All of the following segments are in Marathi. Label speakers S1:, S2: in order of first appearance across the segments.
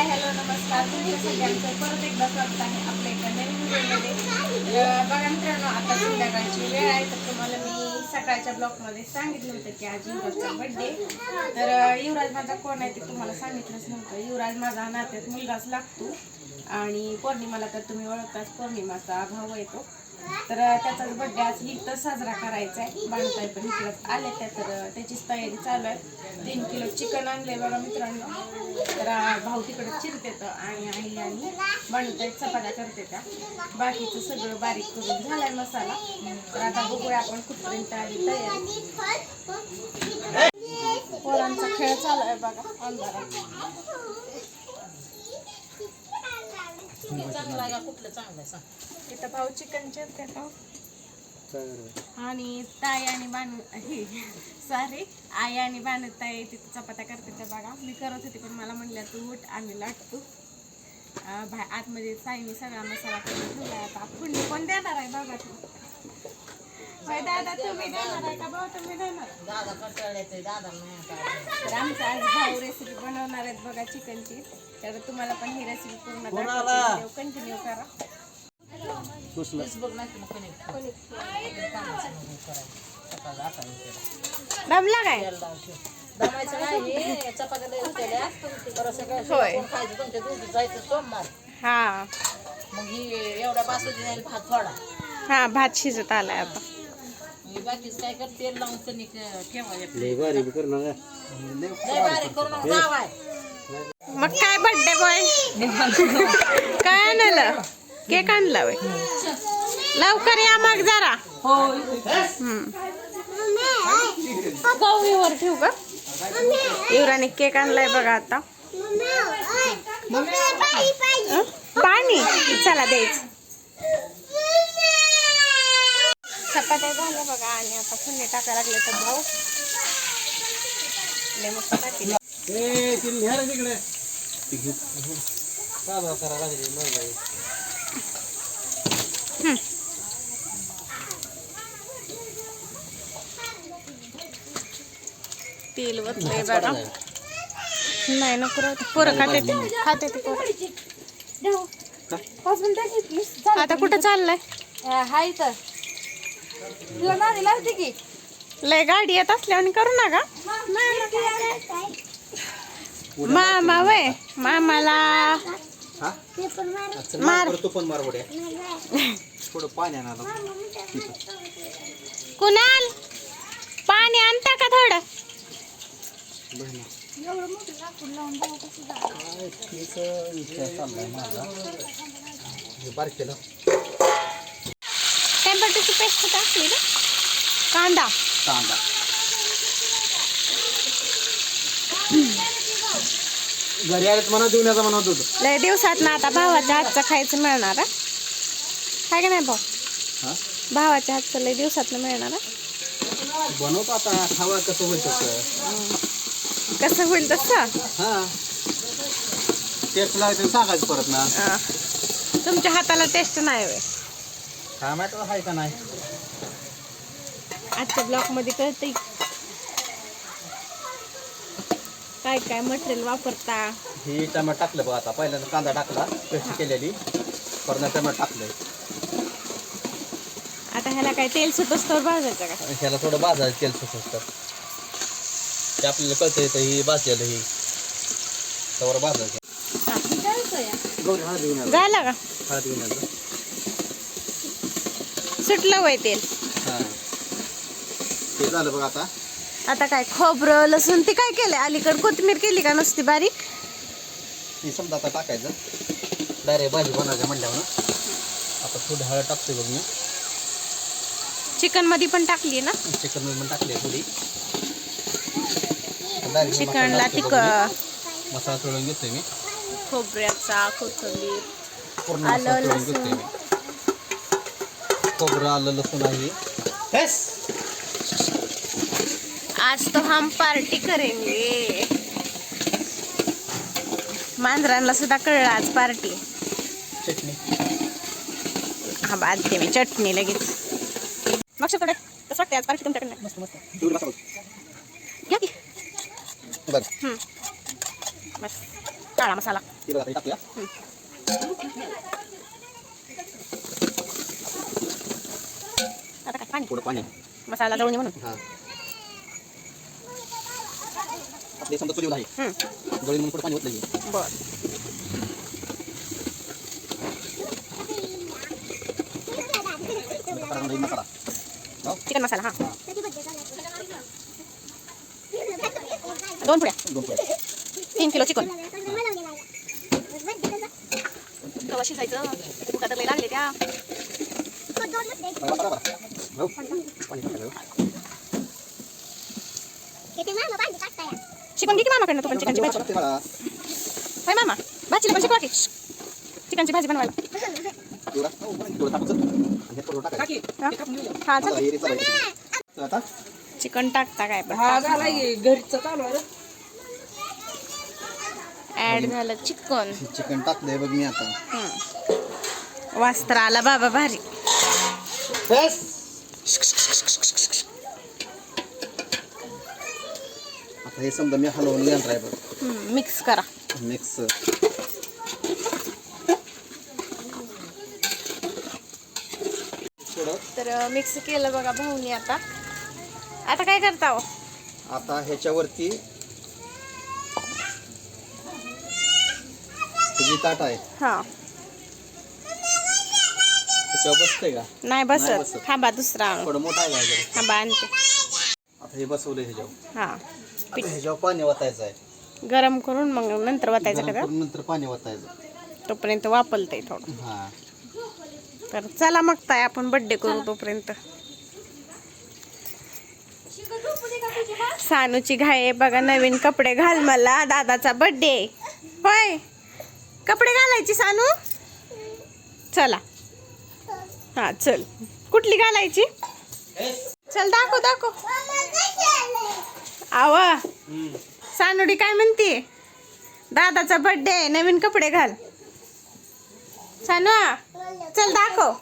S1: हाय हॅलो नमस्कार. तुमच्या सगळ्यांचं परत एकदा स्वागत आहे आपल्या एका नवीन व्हिडिओमध्ये. बघा मित्रांनो आता संध्याकाळची वेळ आहे तर तुम्हाला मी सकाळच्या ब्लॉगमध्ये सांगितलं होतं की आज युवराजचा बड्डे तर युवराज माझा कोण आहे ते तुम्हाला सांगितलंच नव्हतं. युवराज माझा नात्यात मुलगाच लागतो. आणि पौर्णिमाला तर तुम्ही ओळखताच पौर्णिमाचा अभाव येतो तर त्याचाच बर्थडे आज इथं साजरा करायचा आहे बांधताय पण इकडंच आले त्या तर त्याचीच तयारी चालू आहे. तीन किलो चिकन आणले बघा मित्रांनो. तर भाऊ तिकडे चिरते तर आणि आई आणि बांधताय चपात्या करते त्या. बाकीचं सगळं बारीक करून झालाय मसाला. तर आता बघूया आपण कुठपर्यंत आली तयारी. पोरांचा खेळ चालू आहे बघा अंधारात.
S2: चांगलं आहे का कुठलं चांगलं आहे सांग.
S1: इथं भाऊ चिकन चिरते का आणि ताई आणि बाण हे सॉरी आई आणि बाणताई तिथं चपात्या करते त्या बघा. मी करत होते पण मला म्हणल्या तू उठ आम्ही लाटतो अं, आतमध्ये साईने सगळा मसाला करून ठेवला आता पुण्य कोण देणार आहे बघा तू? दादा तुम्ही देणार आहे का भाऊ? तुम्ही देणार?
S2: दादा कंटाळले दादा
S1: तर आमचा आज भाऊ रेसिपी बनवणार आहेत बघा चिकनची तर तुम्हाला पण ही रेसिपी पूर्ण कंटिन्यू करा.
S2: तीच बघ नाही तर मग हे.
S1: दमला काय.
S2: दमायचं नाही. चपात्या खायचं? तुमच्या जायचं सोमवार.
S1: हा.
S2: मग ही बासुदी जाईल भात थोडा
S1: हा भात शिजत आलाय आता.
S2: बाकीच काय कर तेल लावून कणिक ठेवायचं
S3: लय भारी बी करू नका.
S2: लय बारीक करू नका जावाय
S1: मग काय बर्थडे बॉय काय आणलं? केक आणला वय लवकर या मग जरा. वर ठेवू का? युवराने केक आणलाय बघा आता? पाणी. चला द्यायचं. चपात्या झाल्या बघा आणि आता पुण्य टाकायला लागले तर भाऊ. लय मस्त टाकले.
S3: तिकडे.
S1: तेल वतलंय बघा. नाही. नको. पोरं खाते ते. खाते ते पोरं. आता कुठं चाललाय?
S2: हाय तर तुला नादी लागते की?
S1: लय गाडी येत असल्यावर करू नका. मामा वय मामाला.
S3: हा? चल
S1: मार.
S3: मार तू पण मार बड्या. थोडं पाणी आणायला
S1: कुणाल? पाणी आणता का थोडं?
S3: बहिणा काय तिचं विचार चाललाय माझा हे बारीक केलं
S1: टॅम्परेचरची पेस्ट टाकली ना? कांदा.
S3: कांदा. घरी आलेत म्हणा देऊन म्हणत होतो.
S1: लय दिवसात ना आता भावाच्या हातचं खायचं मिळणार हा? काय का नाही भाऊ?
S3: हा?
S1: भावाच्या हातचं लय दिवसात मिळणार हा?
S3: बनवतो आता खावा कसं होईल तसं.
S1: कसं होईल तसं?
S3: हा. टेस्ट लागते सांगायचं परत ना.
S1: अं, तुमच्या हाताला टेस्ट नाही वे
S3: माहीत आहे का नाही?
S1: आजच्या ब्लॉकमध्ये कळतंय. काय काय मटेरियल वापरता?
S3: हे टमाट टाकलं बघ आता. पहिल्यांदा कांदा टाकला पेस्ट केलेली. परत टमाट टाकलंय.
S1: आता ह्याला काय तेल सुटस तर भाजायचं का?
S3: ह्याला थोडं भाजायचं तेल सुटत ते आपल्याला कळतं येतं ही भाजलेलं ही. त्यावर भाजायचं.
S1: झालं का?
S3: हळद घेऊन
S1: सुटलं वय तेल.
S3: ते झालं बघ आता.
S1: आता काय खोबरं लसूण ते काय केलंय? अलीकड कोथिंबीर केली का नुसती बारीक?
S3: ती समजा आता टाकायचं. डायरेक्ट भाजी बनवायचं म्हटल्यावर आता थोडी हळद टाकते बघ मी.
S1: चिकनमध्ये पण टाकली ना?
S3: चिकन पण टाकली थोडी. मसाला
S1: चिकनला
S3: टाकते
S1: तिक
S3: बघ मी. मसाला तळून घेतोय मी.
S1: खोबऱ्याचा कोथिंबीर
S3: पूर्ण
S1: आलं,
S3: तळून घेतोय
S1: लसूण.
S3: मी. खोबरं आलं लसूण आहे.
S1: आज तो हम पार्टी करेंगे. मांजरांना सुद्धा कळलं आज पार्टी.
S3: चटणी.
S1: हा बांधते मी चटणी लगेच. मक्षकडे कसं वाटते आज पार्टी तुमच्याकडे
S2: मस्त मस्त.
S3: एवढी मसाला
S1: या की.
S3: बघ.
S1: हम्म. बस. काळा मसाला.
S3: बघा टाकूया.
S1: पाणी.
S3: थोडं पाणी.
S1: मसाला जळून ये म्हणून.
S3: हा. आपले समजा चुलीवर आहे.
S1: हम्म,
S3: जळी म्हणून थोडं पाणी ओतलं हे.
S1: बर.
S3: मसाला?
S1: चिकन मसाला हा. दोन पुड्या.
S3: दोन पोळ्या.
S1: तीन किलो चिकन. रवा शिजायचं लय लागले त्या.
S3: हो?
S1: चिकन घे की मामाकडनं तू पण चिकनची भाजी. होय मामा भाजीला पण शिकवा की. चिकनची भाजी बनवायला.
S3: हे
S1: चिकन टाकता काय पण.
S2: हा झाला की घरीच चालू.
S1: ऍड झालं चिकन.
S3: चिकन टाकलंय बघ मी आता.
S1: वास्त्र आला बाबा भारी.
S3: आता हे समजा मी हलवून घेणार आहे बघ.
S1: मिक्स करा.
S3: मिक्स थोडं
S1: तर मिक्स केलं बघा भाऊनी आता. आता काय करता हो?
S3: आता ह्याच्यावरती हे जी ताट आहे
S1: हा.
S3: त्याच्यावर बसतंय का?
S1: नाही बसत.
S3: बसत.
S1: थांबा दुसरा आणू.
S3: थोडं मोठं आहे का? ह्याच्यावर?
S1: थांबा आणते.
S3: आता हे ह्याच्यावर.
S1: हा.
S3: आता ह्याच्यावर पाणी वाचायचं आहे.
S1: गरम करून मग नंतर वाटायचं
S3: गरम
S1: का
S3: करून नंतर पाणी वाचायचं
S1: तोपर्यंत वापलतंय थोडं.
S3: हा.
S1: तर चला मग ताय आपण बड्डे करू तोपर्यंत. सानूची घाई आहे बघा नवीन कपडे घाल मला दादाचा बड्डे होय. कपडे घालायची सानू? चला. हा चल. कुठली घालायची? चल दाखव दाखव. आवा सानुडी काय म्हणते? दादाचा बड्डे नवीन कपडे घाल. सानू चल दाखव.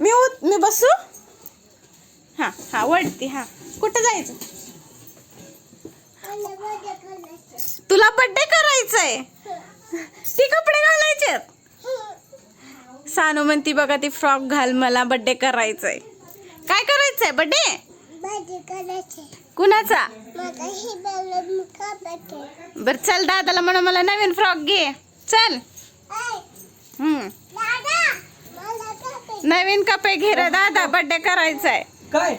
S1: मी उत- मी बसू? हा हा वळती हा. कुठं जायचं? तुला बड्डे करायचंय. ती कपडे घालायचे सानू म्हणती बघा ती फ्रॉक घाल मला बड्डे करायचंय. काय करायचंय? बड्डे कुणाचा? बर चल दादाला म्हणा मला नवीन फ्रॉक घे. चल. हम्म. नवीन कपडे घे रे दादा बड्डे करायचंय.
S2: काय?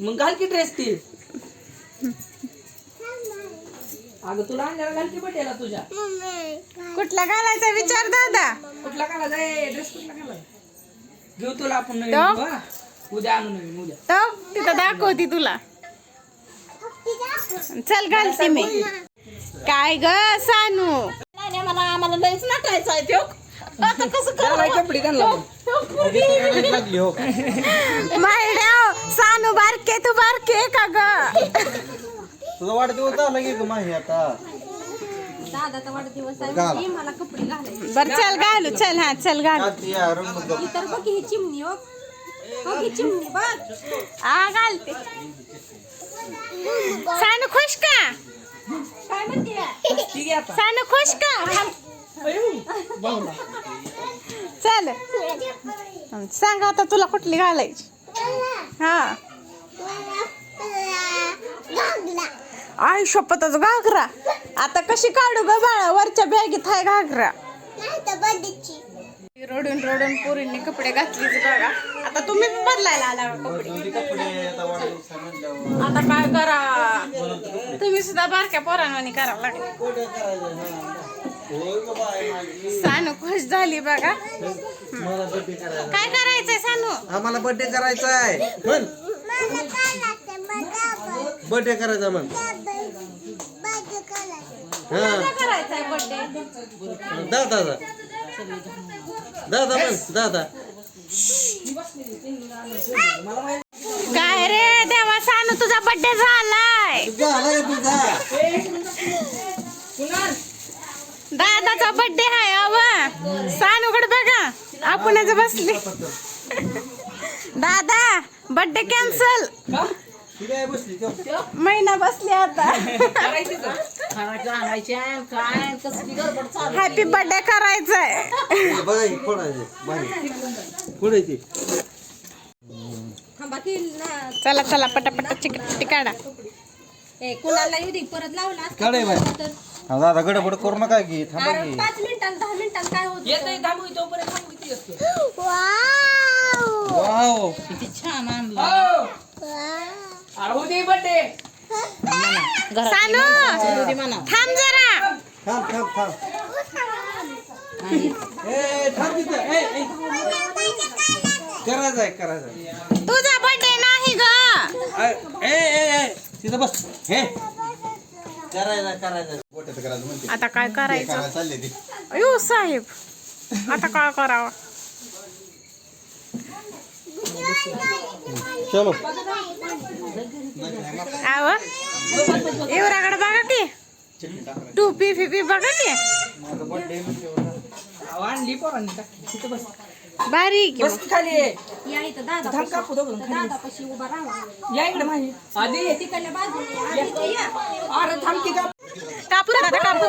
S2: मग घाल की ड्रेस ती. अगं तुला घाल की बटेला तुझ्या.
S1: कुठला घालायचा विचार दादा?
S2: कुठला घाला जाय ड्रेस कुठला घाला घेऊ तुला आपण नवीन
S1: तो?
S2: उद्या आणू नवीन उद्या.
S1: तो? तिथं दाखवती तुला. चल घालते मी. काय ग सानू? मला आम्हाला लयच नाटायचं आहे त्यो आता कसं
S2: घालाय कपडे.
S3: लागली हो.
S1: माहिड्या सानू बारके तू बारके का ग?
S3: तुझा वाढदिवस झाला की ग माही आता?
S4: दादाचा वाढदिवस आहे.
S3: घाला.
S4: मला कपडे घालायचे.
S1: बर चल घालू चल हा चल घालू.
S3: आती या, रंग बघ.
S4: ही चिमणी हो. बघ ही चिमणी बघ.
S1: हा घालते. सानू खुश का?
S4: काय म्हणते?
S2: ठीक आहे आता.
S1: सानू खुश का. चल. सांग आता तुला कुठली घालायची. हा. आई शपथच घागरा. आता कशी काढू ग बाळा? वरच्या बॅगीत आहे घागरा. रडून रडून पोरींनी कपडे घातलीच बघा. आता तुम्ही बदलायला आला का कपडे.
S3: कपडे आता
S1: काय करा? तुम्ही सुद्धा बारक्या पोरांवानी करावं लागले. सानू खुश झाली बघा.
S3: मला बर्थडे करायचा
S1: काय करायचंय सानू?
S3: आम्हाला बर्थडे करायचा आहे बर्थडे करायचा
S1: करायचंय बर्थडे
S3: दादा दादा. दादा
S1: काय रे देवा सानू तुझा बर्थडे झालाय. दादाचा बर्थडे आहे अव. सानूकडे बघा आपणच बसले. दादा बर्थडे कॅन्सल. महिना बसले आता.
S2: खायचं आणायचे आणि काय कसली गडबड चालू
S1: हॅपी बर्थडे करायचंय. चला चला पटापट चिकटी काढा.
S4: ए कुणाला येऊ दे परत लावला
S3: दादा गडबड करू नका की थांबा की.
S4: पाच मिनिटांत दहा मिनिटांत काय होत?
S2: येतंय थांबू तोपर्यंत थांबू किती असतो.
S3: वाव
S2: किती छान आणलं.
S1: सानू थांब जरा.
S3: थांब थांब थांब ए थांब तिथं ए ए. करायचं आहे करायचं आहे.
S1: तुझा बर्थडे नाही ग.
S3: ए ए ए. तिथं बस. हे. करायचं करायचं गोट्यात करायचं म्हणते.
S1: आता काय करायचं?
S3: करायला चालले ते.
S1: अयो साहेब. आता काय करावं?
S3: चलो.
S1: आव एवढ्याकडे बघा की? टोपी फिपी बघा की
S2: आणली पोरांनी टाकली. तिथं बस
S1: बारीक
S2: बस खाली
S4: या। इथं दादा
S2: थांब कापू दोघं खाली.
S4: दादा पशी उभा राहा.
S2: या इकडे माझी आधी
S4: तिकडल्या बाजूने आधी इथे या.
S2: अरे थांब की? का
S1: कापू दादा कापू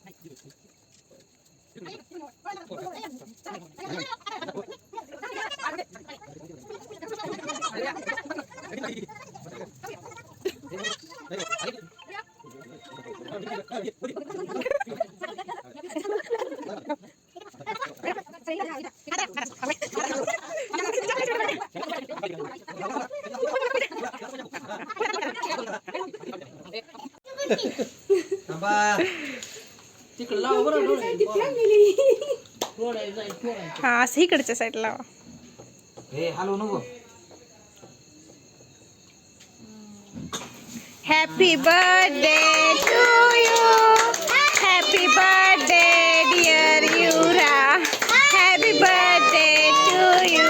S2: लावा बरं
S1: हा असं इकडच्या साईडला लावा.
S3: हे हॅलो नको.
S1: Happy birthday to you happy birthday dear युरा happy birthday to you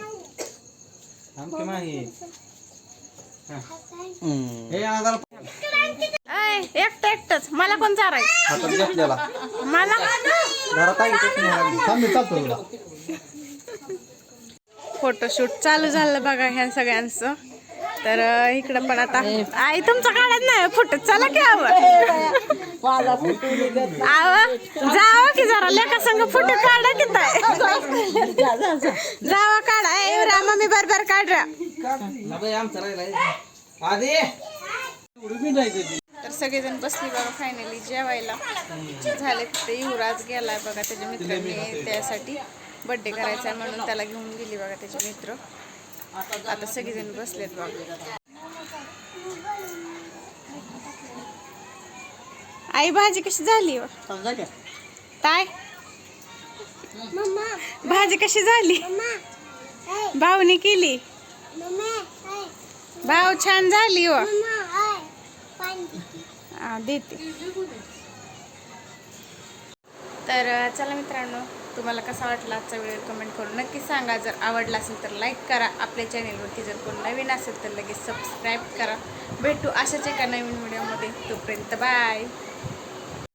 S3: थांब
S4: की
S3: नाही हा. हे आजार
S1: एकटं एकटंच. मला कोण चारायचं?
S3: हातात घेतलेला
S1: मला?
S3: घरात आहे इथं नाही लागली. थांब मी चालतो. तुला
S1: फोटोशूट चालू झालं बघा ह्या सगळ्यांचं. तर इकडं पण आता आई तुमचा काढत नाही फोटो चला की आव जावा की जरा लेका संग फोटो काढा की. जावा काढा ए रामा मी बरोबर काढ. तर सगळेजण बसली बघा फायनली जेवायला झाले ते युवराज गेलाय बघा त्याच्या मित्रांनी त्यासाठी बर्थडे करायचा म्हणून त्याला घेऊन गेली बघा त्याचे मित्र आता सगळेजण बसलेत बघा. आई भाजी कशी झाली? काय भाजी कशी झाली? भाऊनी केली? भाऊ छान झाली व हा, देते. तर चला मित्रांनो तुम्हाला कसा वाटला आजचा व्हिडिओ कमेंट करून नक्की सांगा. जर आवडला असेल तर लाईक करा. आपल्या चॅनेलवरती जर कोण नवीन असेल तर लगेच सबस्क्राईब करा. भेटू अशाच एका नवीन व्हिडिओमध्ये तोपर्यंत बाय